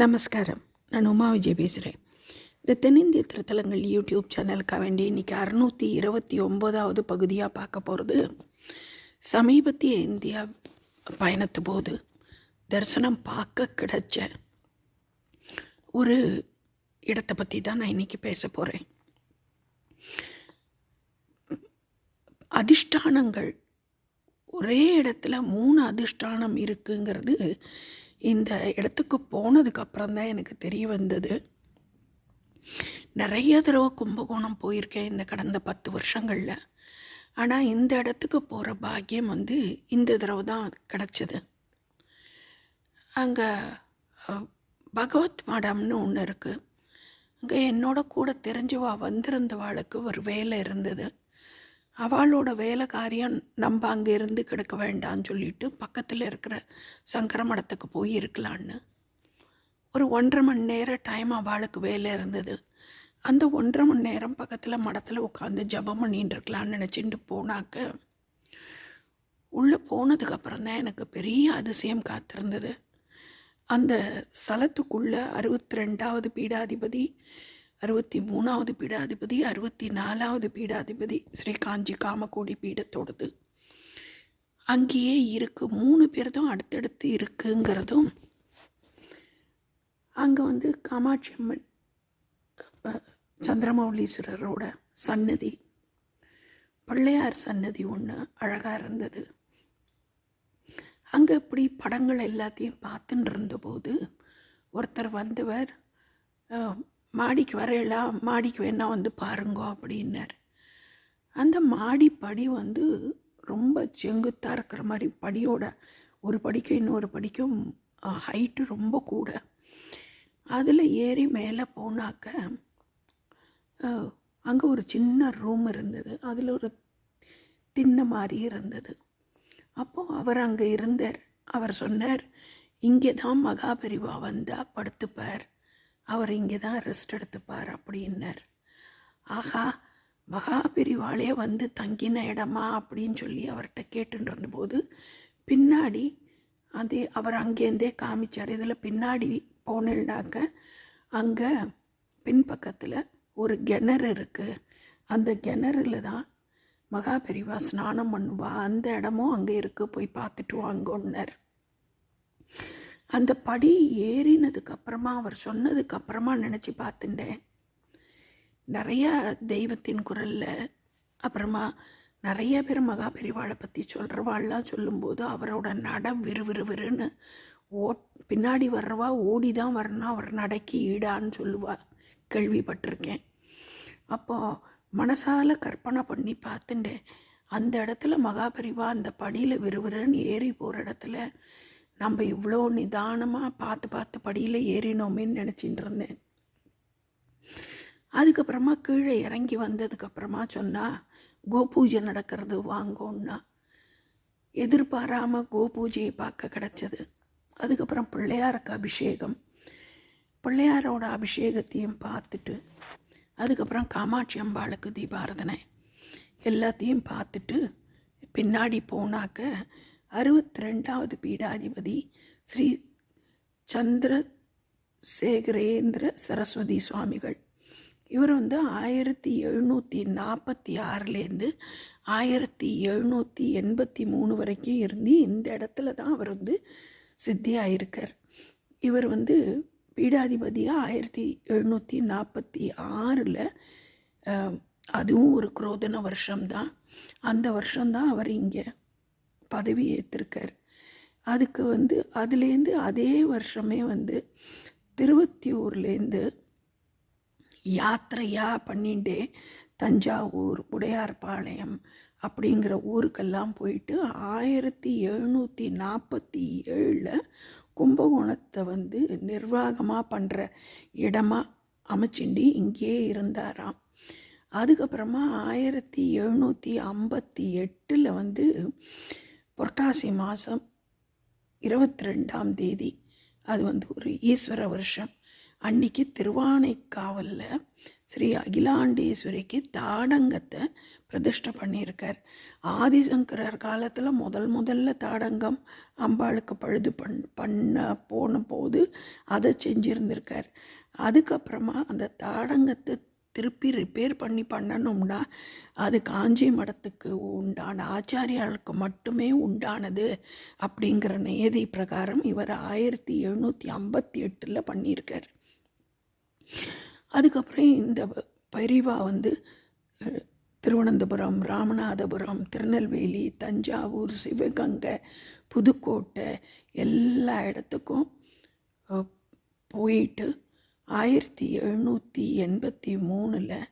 நமஸ்காரம். நான் உமா விஜய் பேசுகிறேன் இந்த தென்னிந்திய திருத்தலங்கள் யூடியூப் சேனலுக்காக வேண்டி இன்றைக்கி அறுநூற்றி இருபத்தி ஒம்போதாவது பகுதியாக பார்க்க போகிறது சமீபத்திய இந்தியா பயணத்து போது தரிசனம் பார்க்க கிடைச்ச ஒரு இடத்தை பற்றி தான் நான் இன்றைக்கி பேச போகிறேன் அதிஷ்டானங்கள். ஒரே இடத்துல மூணு அதிஷ்டானம் இருக்குங்கிறது இந்த இடத்துக்கு போனதுக்கப்புறம் தான் எனக்கு தெரிய வந்தது. நிறைய தடவை கும்பகோணம் போயிருக்கேன் இந்த கடந்த பத்து வருஷங்களில். ஆனால் இந்த இடத்துக்கு போகிற பாக்கியம் வந்து இந்த தடவை தான் கிடச்சிது. அங்கே பகவத் மடம்னு ஒன்று இருக்குது அங்கே என்னோட கூட தெரிஞ்சவா வந்திருந்தவாளுக்கு ஒரு வேலை இருந்தது. அவளோட வேலை காரியம் நம்ம அங்கே இருந்து கிடக்க வேண்டாம்னு சொல்லிட்டு பக்கத்தில் இருக்கிற சங்கர மடத்துக்கு போய் இருக்கலான்னு. ஒரு ஒன்றரை மணி நேரம் டைம் அவளுக்கு வேலை இருந்தது. அந்த ஒன்றரை மணி நேரம் பக்கத்தில் மடத்தில் உட்காந்து ஜபம் பண்ணிட்டு இருக்கலான்னு நினச்சிட்டு போனாக்க உள்ளே போனதுக்கப்புறம் தான் எனக்கு பெரிய அதிசயம் காத்திருந்தது. அந்த ஸ்தலத்துக்குள்ளே அறுபத்தி ரெண்டாவது பீடாதிபதி அறுபத்தி மூணாவது பீடாதிபதி அறுபத்தி நாலாவது பீடாதிபதி ஸ்ரீ காஞ்சி பீடத்தோடது. அங்கேயே இருக்கு மூணு பேர் தான் அடுத்தடுத்து இருக்குங்கிறதும் அங்கே வந்து காமாட்சி அம்மன் சந்திரமௌலீஸ்வரரோட சன்னதி பிள்ளையார் சன்னதி ஒன்று அழகாக இருந்தது. அங்கே இப்படி படங்கள் எல்லாத்தையும் பார்த்துன்னு இருந்தபோது ஒருத்தர் வந்தவர் மாடிக்கு வரையலாம் மாடிக்கு வேணால் வந்து பாருங்கோ அப்படின்னார். அந்த மாடி படி வந்து ரொம்ப செங்குத்தாக இருக்கிற மாதிரி படியோட ஒரு படிக்கும் இன்னொரு படிக்கும் ஹைட்டு ரொம்ப கூட. அதில் ஏறி மேலே போனாக்க அங்கே ஒரு சின்ன ரூம் இருந்தது. அதில் ஒரு திண்ணை மாதிரி இருந்தது. அப்போது அவர் அங்கே இருந்தார். அவர் சொன்னார் இங்கே தான் மகாபரிவா வந்தால் படுத்துப்பார். அவர் இங்கே தான் ரெஸ்ட் எடுத்துப்பார் அப்படின்னார். ஆஹா மகாபிரிவாளே வந்து தங்கின இடமா அப்படின்னு சொல்லி அவர்கிட்ட கேட்டுட்டு இருந்தபோது பின்னாடி அதே அவர் அங்கேருந்தே காமிச்சார். இதில் பின்னாடி போனேன்னாக்க அங்கே பின்பக்கத்தில் ஒரு கிணறு இருக்குது அந்த கிணறுல தான் மகாபெரிவா ஸ்நானம் பண்ணுவா. அந்த இடமும் அங்கே இருக்குது போய் பார்த்துட்டு வாங்கன்னார். அந்த படி ஏறினதுக்கு அப்புறமா அவர் சொன்னதுக்கு அப்புறமா நினச்சி பார்த்துட்டேன். நிறையா தெய்வத்தின் குரலில் அப்புறமா நிறைய பேர் மகாபெரிவாளை பற்றி சொல்கிறவாள்லாம் சொல்லும்போது அவரோட நட விறுவிறுவிறுன்னு ஓ பின்னாடி வர்றவா ஓடி தான் வரணும் அவர் நடைக்கு ஈடான்னு சொல்லுவா கேள்விப்பட்டிருக்கேன். அப்போது மனசால் கற்பனை பண்ணி பார்த்துட்டேன். அந்த இடத்துல மகாபெரிவா அந்த படியில் விறுவிறுன்னு ஏறி போகிற இடத்துல நம்ம இவ்வளோ நிதானமாக பார்த்து பார்த்து படியில் ஏறினோமேன்னு நினச்சிட்டு இருந்தேன். அதுக்கப்புறமா கீழே இறங்கி வந்ததுக்கப்புறமா சொன்னால் கோபூஜை நடக்கிறது வாங்கோன்னா. எதிர்பாராமல் கோபூஜையை பார்க்க கிடச்சது. அதுக்கப்புறம் பிள்ளையாருக்கு அபிஷேகம். பிள்ளையாரோட அபிஷேகத்தையும் பார்த்துட்டு அதுக்கப்புறம் காமாட்சி அம்பாளுக்கு தீபாரதனை எல்லாத்தையும் பார்த்துட்டு பின்னாடி போனாக்க அறுபத்தி ரெண்டாவது பீடாதிபதி ஸ்ரீ சந்திர சேகரேந்திர சரஸ்வதி சுவாமிகள். இவர் வந்து ஆயிரத்தி எழுநூற்றி நாற்பத்தி ஆறுலேருந்து ஆயிரத்தி எழுநூற்றி எண்பத்தி மூணு வரைக்கும் இருந்து இந்த இடத்துல தான் அவர் வந்து சித்தியாயிருக்கார். இவர் வந்து பீடாதிபதியாக ஆயிரத்தி எழுநூற்றி நாற்பத்தி ஆறில் அதுவும் ஒரு குரோதன வருஷம்தான். அந்த வருஷம்தான் அவர் இங்கே பதவி ஏற்றிருக்கார் அதுக்கு வந்து அதுலேருந்து அதே வருஷமே வந்து திருவத்தியூர்லேருந்து யாத்திரையாக பண்ணிட்டு தஞ்சாவூர் உடையார்பாளையம் அப்படிங்கிற ஊருக்கெல்லாம் போயிட்டு ஆயிரத்தி எழுநூற்றி நாற்பத்தி ஏழில் கும்பகோணத்தை வந்து நிர்வாகமாக பண்ணுற இடமா அமைச்சிண்டி இங்கேயே இருந்தாராம். அதுக்கப்புறமா ஆயிரத்தி எழுநூற்றி ஐம்பத்தி எட்டில் வந்து புரட்டாசி மாதம் இருபத்தி ரெண்டாம் தேதி. அது வந்து ஒரு ஈஸ்வர வருஷம். அன்னைக்கு திருவானைக்காவலில் ஸ்ரீ அகிலாண்டேஸ்வரிக்கு தாடங்கத்தை பிரதிஷ்டை பண்ணியிருக்கார். ஆதிசங்கரர் காலத்தில் முதல் முதல்ல தாடங்கம் அம்பாளுக்கு பழுது பண் பண்ண போன போது அதை செஞ்சுருந்துருக்கார். அதுக்கப்புறமா அந்த தாடங்கத்தை திருப்பி ரிப்பேர் பண்ணி பண்ணணும்னா அது காஞ்சி மடத்துக்கு உண்டான ஆச்சாரியாளுக்கு மட்டுமே உண்டானது அப்படிங்கிற நியதி பிரகாரம் இவர் ஆயிரத்தி எழுநூற்றி ஐம்பத்தி எட்டில் பண்ணியிருக்கார். அதுக்கப்புறம் இந்த பரிவா வந்து திருவனந்தபுரம் ராமநாதபுரம் திருநெல்வேலி தஞ்சாவூர் சிவகங்கை புதுக்கோட்டை எல்லா இடத்துக்கும் போயிட்டு ஆயிரத்தி எழுநூற்றி எண்பத்தி மூணில்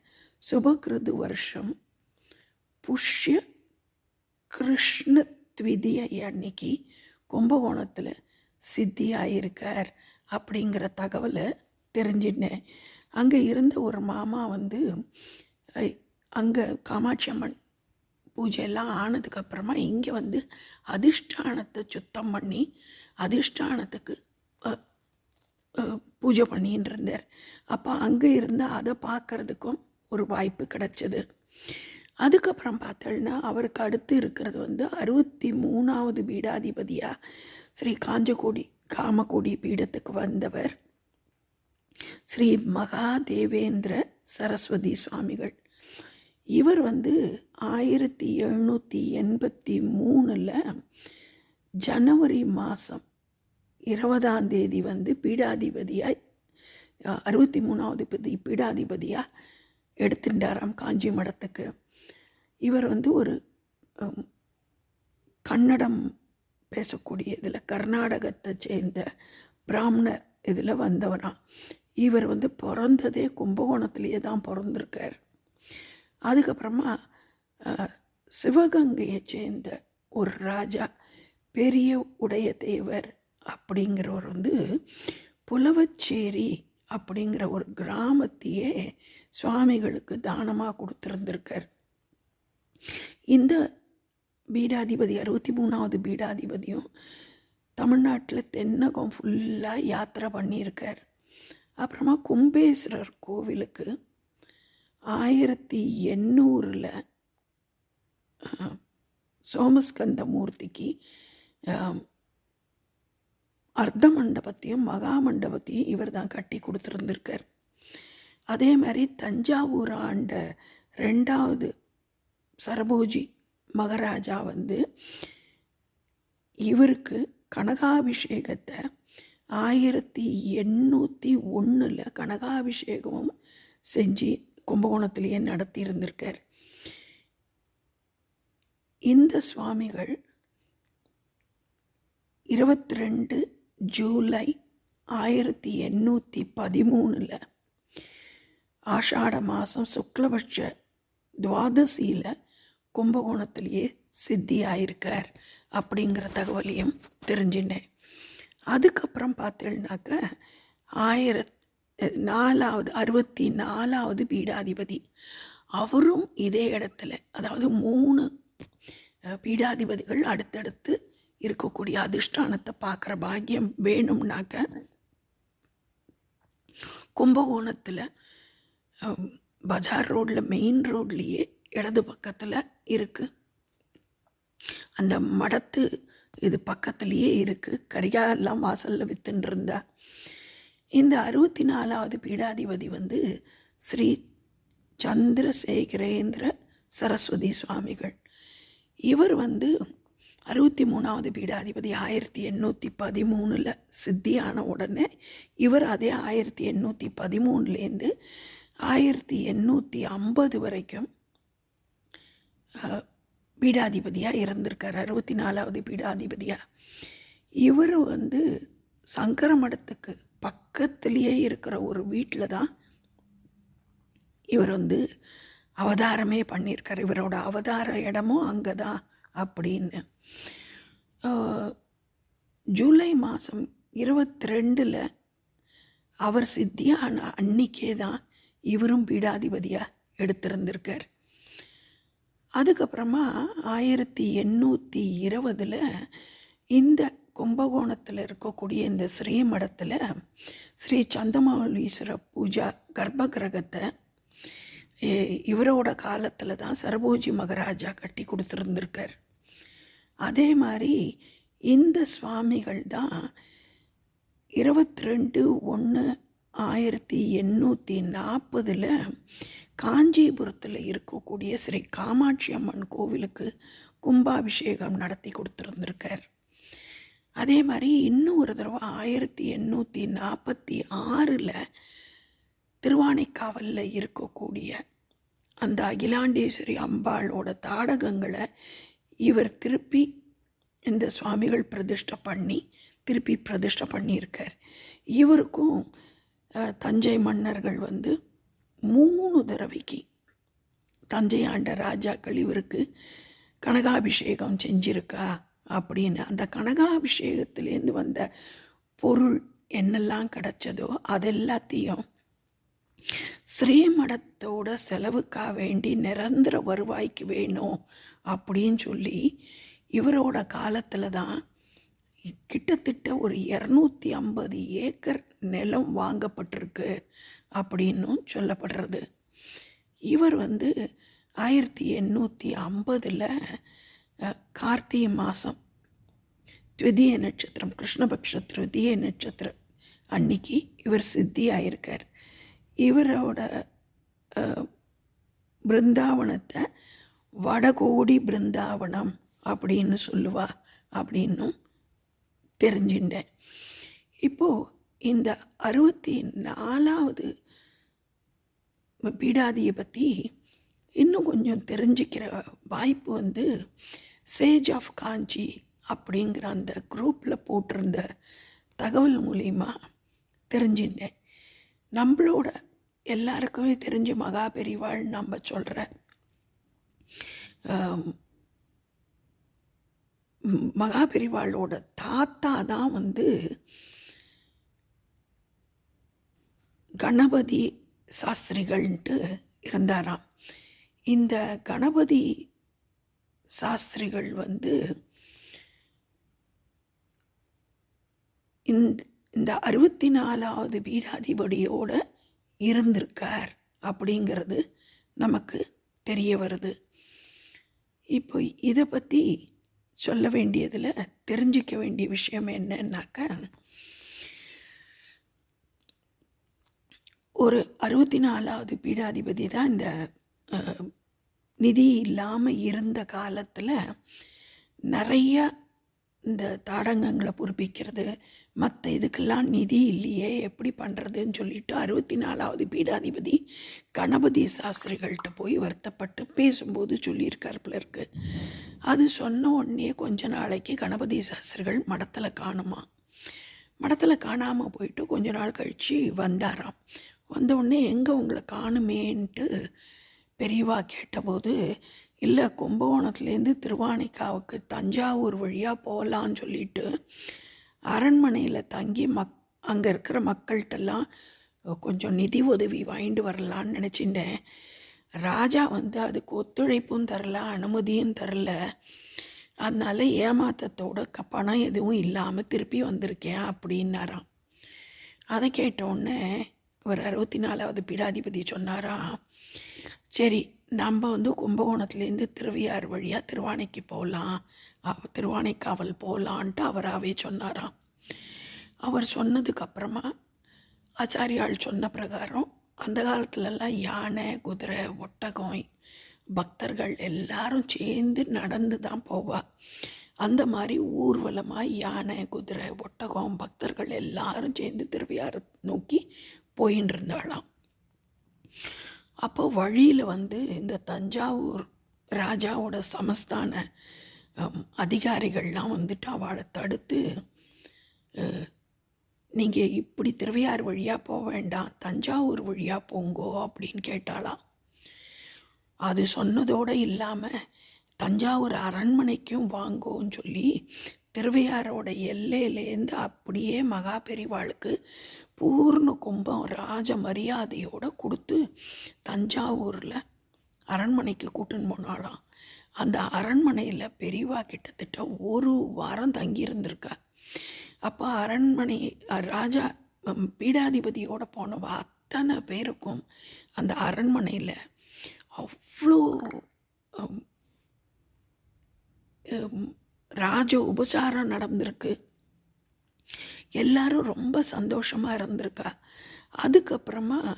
சுபகிருது வருஷம் புஷ்ய கிருஷ்ண த்விதியை அன்னைக்கு கும்பகோணத்தில் சித்தியாயிருக்கார் அப்படிங்கிற தகவலை தெரிஞ்சிட்டேன். அங்கே இருந்த ஒரு மாமா வந்து அங்கே காமாட்சி அம்மன் பூஜையெல்லாம் ஆனதுக்கப்புறமா இங்கே வந்து அதிஷ்டானத்தை சுத்தம் பண்ணி அதிஷ்டானத்துக்கு பூஜை பண்ணின்னு இருந்தார் அப்போ அங்கே இருந்து அதை பார்க்கறதுக்கும் ஒரு வாய்ப்பு கிடச்சிது. அதுக்கப்புறம் பார்த்தோன்னா அவருக்கு அடுத்து இருக்கிறது வந்து அறுபத்தி மூணாவது பீடாதிபதியாக ஸ்ரீ காஞ்சகோடி காமகோடி பீடத்துக்கு வந்தவர் ஸ்ரீ மகாதேவேந்திர சரஸ்வதி சுவாமிகள். இவர் வந்து ஆயிரத்தி எழுநூற்றி எண்பத்தி மூணில் ஜனவரி மாதம் இருபதாம் தேதி வந்து பீடாதிபதியாய் அறுபத்தி மூணாவது பதி பீடாதிபதியாக எடுத்துட்டாராம் காஞ்சி மடத்துக்கு. இவர் வந்து ஒரு கன்னடம் பேசக்கூடிய இதில் கர்நாடகத்தை சேர்ந்த பிராமண இதில் வந்தவராம் இவர் வந்து பிறந்ததே கும்பகோணத்திலேயே தான் பிறந்திருக்கார். அதுக்கப்புறமா சிவகங்கையை சேர்ந்த ஒரு ராஜா பெரிய உடைய தேவர் அப்படிங்கிறவர் வந்து புலவச்சேரி அப்படிங்கிற ஒரு கிராமத்தையே சுவாமிகளுக்கு தானமாக கொடுத்துருந்துருக்கார். இந்த பீடாதிபதி அறுபத்தி மூணாவது பீடாதிபதியும் தமிழ்நாட்டில் தென்னகம் ஃபுல்லாக யாத்திரை பண்ணியிருக்கார். அப்புறமா கும்பேஸ்வரர் கோவிலுக்கு ஆயிரத்தி எண்ணூறில் சோமஸ்கந்த மூர்த்திக்கு அர்த்த மண்டபத்தையும் மகா மண்டபத்தையும் இவர் தான் கட்டி கொடுத்துருந்துருக்கார். அதே மாதிரி தஞ்சாவூர் ஆண்ட ரெண்டாவது சரபோஜி மகாராஜா வந்து இவருக்கு கனகாபிஷேகத்தை ஆயிரத்தி எண்ணூற்றி ஒன்றில் கனகாபிஷேகமும் செஞ்சு கும்பகோணத்திலேயே நடத்தி இருந்திருக்கார் இந்த சுவாமிகள் இருபத்தி ரெண்டு ஜூலை ஆயிரத்தி எண்ணூற்றி பதிமூணில் ஆஷாட மாதம் சுக்லபட்ச துவாதசியில் கும்பகோணத்திலேயே சித்தியாயிருக்கார் அப்படிங்கிற தகவலையும் தெரிஞ்சினேன் அதுக்கப்புறம் பார்த்தேன்னாக்க ஆயிரத் நாலாவது அறுபத்தி நாலாவது பீடாதிபதி. அவரும் இதே இடத்துல அதாவது மூணு பீடாதிபதிகள் அடுத்தடுத்து இருக்கக்கூடிய அதிஷ்டானத்தை பார்க்குற பாக்கியம் வேணும்னாக்க கும்பகோணத்தில் பஜார் ரோட்டில் மெயின் ரோட்லேயே இடது பக்கத்தில் இருக்குது அந்த மடத்து இது பக்கத்துலேயே இருக்குது கரியா வாசலில் வித்துன்னு இருந்தா. இந்த அறுபத்தி நாலாவது பீடாதிபதி வந்து ஸ்ரீ சந்திரசேகரேந்திர சரஸ்வதி சுவாமிகள். இவர் வந்து அறுபத்தி மூணாவது பீடாதிபதி ஆயிரத்தி எண்ணூற்றி பதிமூணில் சித்தியான உடனே இவர் அதே ஆயிரத்தி எண்ணூற்றி பதிமூணுலேருந்து ஆயிரத்தி எண்ணூற்றி ஐம்பது வரைக்கும் பீடாதிபதியாக இருந்திருக்கார். அறுபத்தி நாலாவது பீடாதிபதியாக இவர் வந்து சங்கர மடத்துக்கு பக்கத்துலேயே இருக்கிற ஒரு வீட்டில் தான் இவர் வந்து அவதாரமே பண்ணியிருக்கார். இவரோட அவதார இடமும் அங்கே தான் அப்படின்னு. ஜூலை மாதம் இருபத்தி ரெண்டில் அவர் சித்தியான அன்னிக்கே தான் இவரும் பீடாதிபதியாக எடுத்திருந்திருக்கார். அதுக்கப்புறமா ஆயிரத்தி எண்ணூற்றி இருபதில் இந்த கும்பகோணத்தில் இருக்கக்கூடிய இந்த ஸ்ரீமடத்தில் ஸ்ரீ சந்தமௌலீஸ்வர பூஜா கர்ப்ப கிரகத்தை இவரோட காலத்தில் தான் சரபோஜி மகாராஜா கட்டி கொடுத்துருந்துருக்கார். அதே மாதிரி இந்த சுவாமிகள் தான் இருபத்தி ரெண்டு ஒன்று ஆயிரத்தி எண்ணூற்றி நாற்பதில் காஞ்சிபுரத்தில் இருக்கக்கூடிய ஸ்ரீ காமாட்சி அம்மன் கோவிலுக்கு கும்பாபிஷேகம் நடத்தி கொடுத்துருந்துருக்கார். அதே மாதிரி இன்னும் ஒரு தடவை ஆயிரத்தி எண்ணூற்றி நாற்பத்தி ஆறில் திருவானைக்காவலில் இருக்கக்கூடிய அந்த அகிலாண்டேஸ்வரி அம்பாளோட தாடகங்களை இவர் திருப்பி இந்த சுவாமிகள் பிரதிஷ்டை பண்ணி திருப்பி பிரதிஷ்டை பண்ணியிருக்கார். இவருக்கும் தஞ்சை மன்னர்கள் வந்து மூணு தடவைக்கு தஞ்சை ஆண்ட ராஜாக்கள் இவருக்கு கனகாபிஷேகம் செஞ்சிருக்கா அப்படின்னு அந்த கனகாபிஷேகத்திலேருந்து வந்த பொருள் என்னெல்லாம் கிடச்சதோ அதெல்லாத்தையும் ஸ்ரீமடத்தோட செலவுக்கா வேண்டி நிரந்தர வருவாய்க்கு வேணும் அப்படின்னு சொல்லி இவரோட காலத்தில் தான் கிட்டத்தட்ட ஒரு இரநூத்தி ஐம்பது ஏக்கர் நிலம் வாங்கப்பட்டிருக்கு அப்படின்னும் சொல்லப்படுறது. இவர் வந்து ஆயிரத்தி எண்ணூற்றி ஐம்பதில் கார்த்திகை மாதம் த்விதிய நட்சத்திரம் கிருஷ்ணபக்ஷ திருதிய நட்சத்திரம் அன்னைக்கு இவர் சித்தி ஆயிருக்கார் இவரோட பிருந்தாவனத்தை வடகோடி பிருந்தாவனம் அப்படின்னு சொல்லுவா அப்படின்னும் தெரிஞ்சுட்டேன். இப்போது இந்த அறுபத்தி நாலாவது பீடாதியை பற்றி இன்னும் கொஞ்சம் தெரிஞ்சுக்கிற வாய்ப்பு வந்து சேஜ் ஆஃப் காஞ்சி அப்படிங்கிற அந்த குரூப்பில் போட்டிருந்த தகவல் மூலிமா தெரிஞ்சுட்டேன். நம்மளோட எல்லாருக்குமே தெரிஞ்ச மகாபெரிவாள் நம்ம சொல்கிற மகாபெரிவாளோட தாத்தா தான் வந்து கணபதி சாஸ்திரிகள்ன்ட்டு இருந்தாராம். இந்த கணபதி சாஸ்திரிகள் வந்து இந்த இந்த அறுபத்தி நாலாவது பீடாதிபதியோடு இருந்திருக்கார் அப்படிங்கிறது நமக்கு தெரிய வருது. இப்போ இதை பற்றி சொல்ல வேண்டியதில் தெரிஞ்சிக்க வேண்டிய விஷயம் என்னன்னாக்கா ஒரு அறுபத்தி நாலாவது பீடாதிபதி தான் இந்த நிதி இல்லாமல் இருந்த காலத்தில் நிறைய இந்த தாடங்கங்களை பொறுப்பிக்கிறது. மற்ற இதுக்கெல்லாம் நிதி இல்லையே எப்படி பண்ணுறதுன்னு சொல்லிட்டு அறுபத்தி நாலாவது பீடாதிபதி கணபதி சாஸ்திரிகள்கிட்ட போய் வருத்தப்பட்டு பேசும்போது சொல்லியிருக்காருப்பில் இருக்கு அது சொன்ன உடனே கொஞ்ச நாளைக்கு கணபதி சாஸ்திரிகள் மடத்தில் காணுமா. மடத்தில் காணாமல் போயிட்டு கொஞ்ச நாள் கழித்து வந்தாராம். வந்த உடனே எங்கே உங்களை காணுமேன்ட்டு பெரியவா கேட்டபோது இல்லை கும்பகோணத்துலேருந்து திருவானைக்காவுக்கு தஞ்சாவூர் வழியாக போகலான்னு சொல்லிட்டு அரண்மனையில் தங்கி மக் அங்கே இருக்கிற மக்கள்கிட்டலாம் கொஞ்சம் நிதி உதவி வாங்கிட்டு வரலான்னு நினச்சிட்டேன் ராஜா வந்து அதுக்கு ஒத்துழைப்பும் தரல அனுமதியும் தரல. அதனால ஏமாத்தத்தோட பணம் எதுவும் இல்லாமல் திருப்பி வந்திருக்கேன் அப்படின்னாராம். அதை கேட்ட ஒரு அறுபத்தி நாலாவது பீடாதிபதி சொன்னாராம் சரி நம்ம வந்து கும்பகோணத்துலேருந்து திருவையாறு வழியாக திருவானைக்கு போகலாம் திருவானைக்காவல் போகலான்ட்டு அவராகவே சொன்னாராம். அவர் சொன்னதுக்கப்புறமா ஆச்சாரியால் ஆச்சாரியாள் சொன்ன பிரகாரம் அந்த காலத்துலலாம் யானை குதிரை ஒட்டகம் பக்தர்கள் எல்லாரும் சேர்ந்து நடந்து தான் போவா. அந்த மாதிரி ஊர்வலமாக யானை குதிரை ஒட்டகம் பக்தர்கள் எல்லாரும் சேர்ந்து திருவையாறு நோக்கி போயின்னு இருந்தாளாம் அப்போ வழியில் வந்து இந்த தஞ்சாவூர் ராஜாவோட சமஸ்தான அதிகாரிகள்லாம் வந்துட்டு அவளை தடுத்து நீங்கள் இப்படி திருவையார் வழியாக போக வேண்டாம் தஞ்சாவூர் வழியாக போங்கோ அப்படின்னு கேட்டாலாம் அது சொன்னதோடு இல்லாமல் தஞ்சாவூர் அரண்மனைக்கும் வாங்கோன்னு சொல்லி திருவையாரோட எல்லையிலேருந்து அப்படியே மகா பெரிவாளுக்கு பூர்ண கும்பம் ராஜ மரியாதையோடு கொடுத்து தஞ்சாவூரில் அரண்மனைக்கு கூட்டின்னு போனாலாம் அந்த அரண்மனையில் பெரியவா கிட்டத்தட்ட ஒரு வாரம் தங்கியிருந்திருக்கா. அப்போ அரண்மனை ராஜா பீடாதிபதியோடு பீடாதிபதியோட போனவா அத்தனை பேருக்கும் அந்த அரண்மனையில் அவ்வளோ ராஜ உபசாரம் நடந்திருக்கு. எல்லாரும் ரொம்ப சந்தோஷமாக இருந்திருக்கா. அதுக்கப்புறமா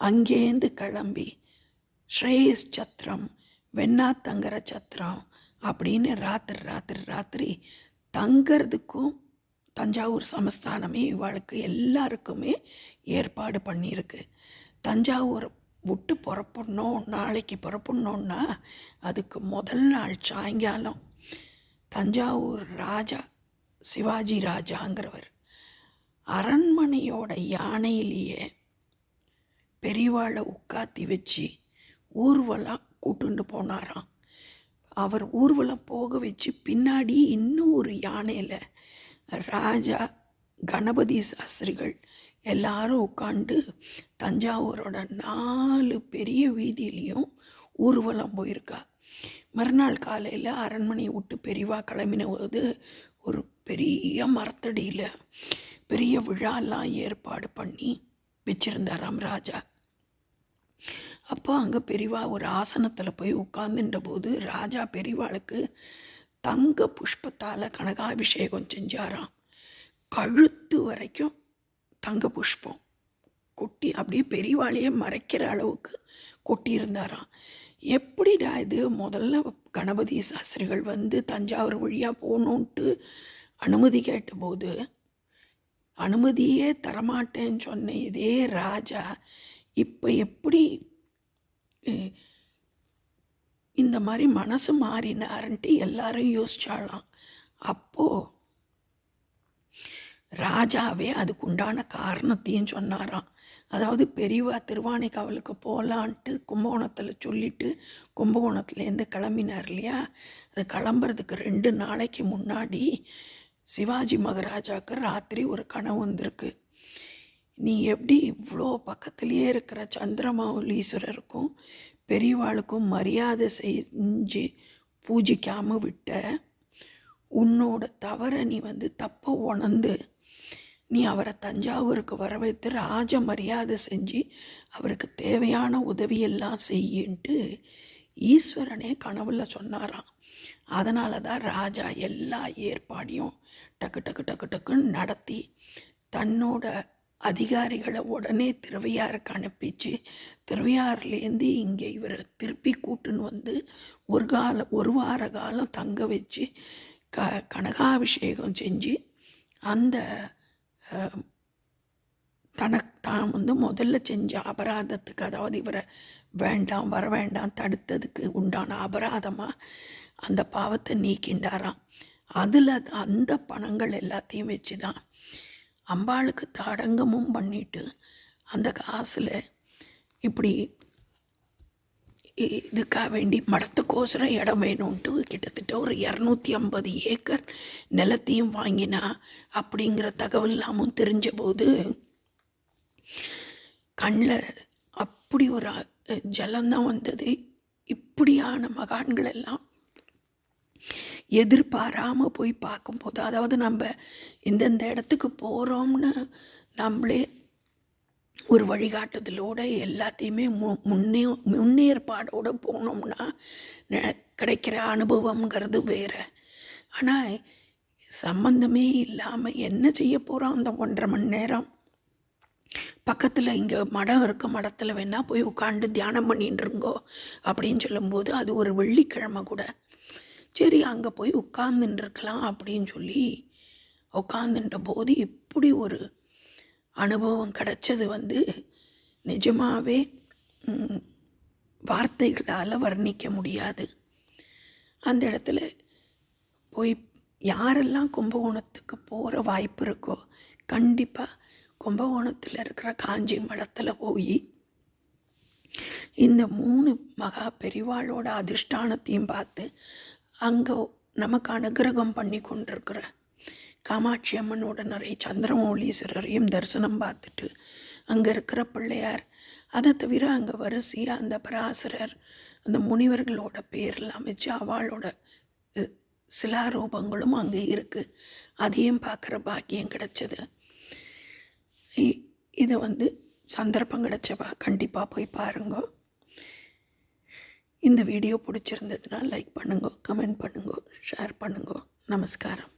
அங்கேருந்து கிளம்பி ஸ்ரேயஸ் சத்திரம் வெண்ணாத்தங்கர சத்திரம் அப்படின்னு ராத்திரி ராத்திரி ராத்திரி தங்கிறதுக்கும் தஞ்சாவூர் சமஸ்தானமே இவாளுக்கு எல்லாருக்குமே ஏற்பாடு பண்ணியிருக்கு. தஞ்சாவூர் விட்டு புறப்படணும் நாளைக்கு புறப்படணுன்னா அதுக்கு முதல் நாள் சாயங்காலம். தஞ்சாவூர் ராஜா சிவாஜி ராஜாங்கிறவர். அரண்மனையோட யானையிலேயே பெரியவாளை உட்காத்தி வச்சு ஊர்வலம் கூட்டுண்டு போனாராம். அவர் ஊர்வலம் போக வச்சு பின்னாடி இன்னும் ஒரு யானையில் ராஜா கணபதி சாஸ்திரிகள் எல்லாரும் உட்காந்து தஞ்சாவூரோட நாலு பெரிய வீதியிலையும் ஊர்வலம் போயிருக்கா. மறுநாள் காலையில் அரண்மனையை விட்டு பெரியவா கிளம்பின போது ஒரு பெரிய மரத்தடியில் பெரிய விழாலாம் ஏற்பாடு பண்ணி வச்சிருந்தாராம் ராஜா. அப்போ அங்கே பெரியவா ஒரு ஆசனத்தில் போய் உட்கார்ந்துட்ட போது ராஜா பெரியவாளுக்கு தங்க புஷ்பத்தால் கனகாபிஷேகம் செஞ்சாராம். கழுத்து வரைக்கும் தங்க புஷ்பம். கொட்டி அப்படியே பெரியவாளையே மறைக்கிற அளவுக்கு கொட்டியிருந்தாராம். எப்படிடா இது? முதல்ல கணபதி சாஸ்திரிகள் வந்து தஞ்சாவூர் வழியாக போகணுன்ட்டு அனுமதி கேட்டபோது அனுமதியே தரமாட்டேன்னு சொன்ன இதே ராஜா இப்போ எப்படி இந்த மாதிரி மனசு மாறினாருன்ட்டு எல்லாரும் யோசிச்சாலாம் அப்போது ராஜாவே அதுக்கு உண்டான காரணத்தையும் சொன்னாராம். அதாவது பெரியவா திருவானைக்காவலுக்கு போகலான்ட்டு கும்பகோணத்தில் சொல்லிட்டு கும்பகோணத்துலேருந்து கிளம்பினார் இல்லையா? அது கிளம்புறதுக்கு ரெண்டு நாளைக்கு முன்னாடி சிவாஜி மகாராஜாவுக்கு ராத்திரி ஒரு கனவு வந்திருக்கு. நீ எப்படி இவ்வளோ பக்கத்துலேயே இருக்கிற சந்திரமௌலீஸ்வரருக்கும் பெரியவாளுக்கும் மரியாதை செஞ்சு பூஜிக்காமல் விட்ட உன்னோட தவறை நீ வந்து தப்பை உணர்ந்து நீ அவரை தஞ்சாவூருக்கு வர வைத்து ராஜ மரியாதை செஞ்சு அவருக்கு தேவையான உதவியெல்லாம் செய்யின்ட்டு ஈஸ்வரனே கனவுல சொன்னாராம். அதனால தான் ராஜா எல்லா ஏற்பாடையும் டக்கு டக்கு டக்கு டக்குன்னு நடத்தி தன்னோட அதிகாரிகளை உடனே திருவையாருக்கு அனுப்பிச்சு திருவையாறுலேருந்து இங்கே இவரை திருப்பி கூட்டுன்னு வந்து ஒரு கால ஒரு வார காலம் தங்க வச்சு க கனகாபிஷேகம் செஞ்சு அந்த தனக்கு தான் வந்து முதல்ல செஞ்ச அபராதத்துக்கு அதாவது இவரை வேண்டாம் வர வேண்டாம் தடுத்ததுக்கு உண்டான அபராதமாக அந்த பாவத்தை நீக்கின்றாராம். அதில் அந்த பணங்கள் எல்லாத்தையும் வச்சு தான் அம்பாளுக்கு தடங்கமும் பண்ணிட்டு அந்த காசில் இப்படி இதுக்காக வேண்டி மடத்துக்கோசரம் இடம் வேணும்ன்ட்டு கிட்டத்தட்ட ஒரு இரநூத்தி ஐம்பது ஏக்கர் நிலத்தையும் வாங்கினா அப்படிங்கிற தகவல் எல்லாமும் தெரிஞ்ச போது கண்ணில் அப்படி ஒரு ஜலந்தான் வந்தது. இப்படியான மகான்கள் எல்லாம் எதிர்பாராமல் போய் பார்க்கும்போது அதாவது நம்ம இந்தந்த இடத்துக்கு போகிறோம்னு நம்மளே ஒரு வழிகாட்டுதலோட எல்லாத்தையுமே மு முன்னே முன்னேற்பாடோடு போனோம்னா கிடைக்கிற அனுபவங்கிறது வேறு. ஆனால் சம்பந்தமே இல்லாமல் என்ன செய்ய போகிறோம் அந்த ஒன்றரை மணி நேரம்? பக்கத்தில் இங்கே மடம் இருக்க மடத்தில் வேணால் போய் உட்காந்து தியானம் பண்ணிட்டு இருங்கோ அப்படின்னு சொல்லும்போது அது ஒரு வெள்ளிக்கிழமை கூட. சரி அங்கே போய் உட்கார்ந்துட்டு இருக்கலாம் அப்படின்னு சொல்லி உட்காந்துட்ட போது இப்படி ஒரு அனுபவம் கிடச்சது வந்து நிஜமாகவே வார்த்தைகளால் வர்ணிக்க முடியாது. அந்த இடத்துல போய் யாரெல்லாம் கும்பகோணத்துக்கு போகிற வாய்ப்பு இருக்கோ கண்டிப்பாக கும்பகோணத்தில் இருக்கிற காஞ்சி மடத்தில் போய் இந்த மூணு மகா பெரிவாளோட அதிஷ்டானத்தையும் பார்த்து அங்கே நமக்கு அனுகிரகம் பண்ணி கொண்டிருக்கிற காமாட்சி அம்மனோட நிறைய சந்திரமௌலீஸ்வரரையும் தரிசனம் பார்த்துட்டு அங்கே இருக்கிற பிள்ளையார் அதை தவிர அங்கே வரிசையாக அந்த பராசரர் அந்த முனிவர்களோட பேர்லாம் வச்சு அவளோட சிலாரூபங்களும் அங்கே இருக்குது அதையும் பார்க்குற பாக்கியம் கிடச்சிது. இ- இதை வந்து சந்தர்ப்பம் கிடைச்சவா கண்டிப்பாக போய் பாருங்க. இந்த வீடியோ பிடிச்சிருந்ததுன்னா லைக் பண்ணுங்க கமெண்ட் பண்ணுங்க ஷேர் பண்ணுங்க. நமஸ்காரம்.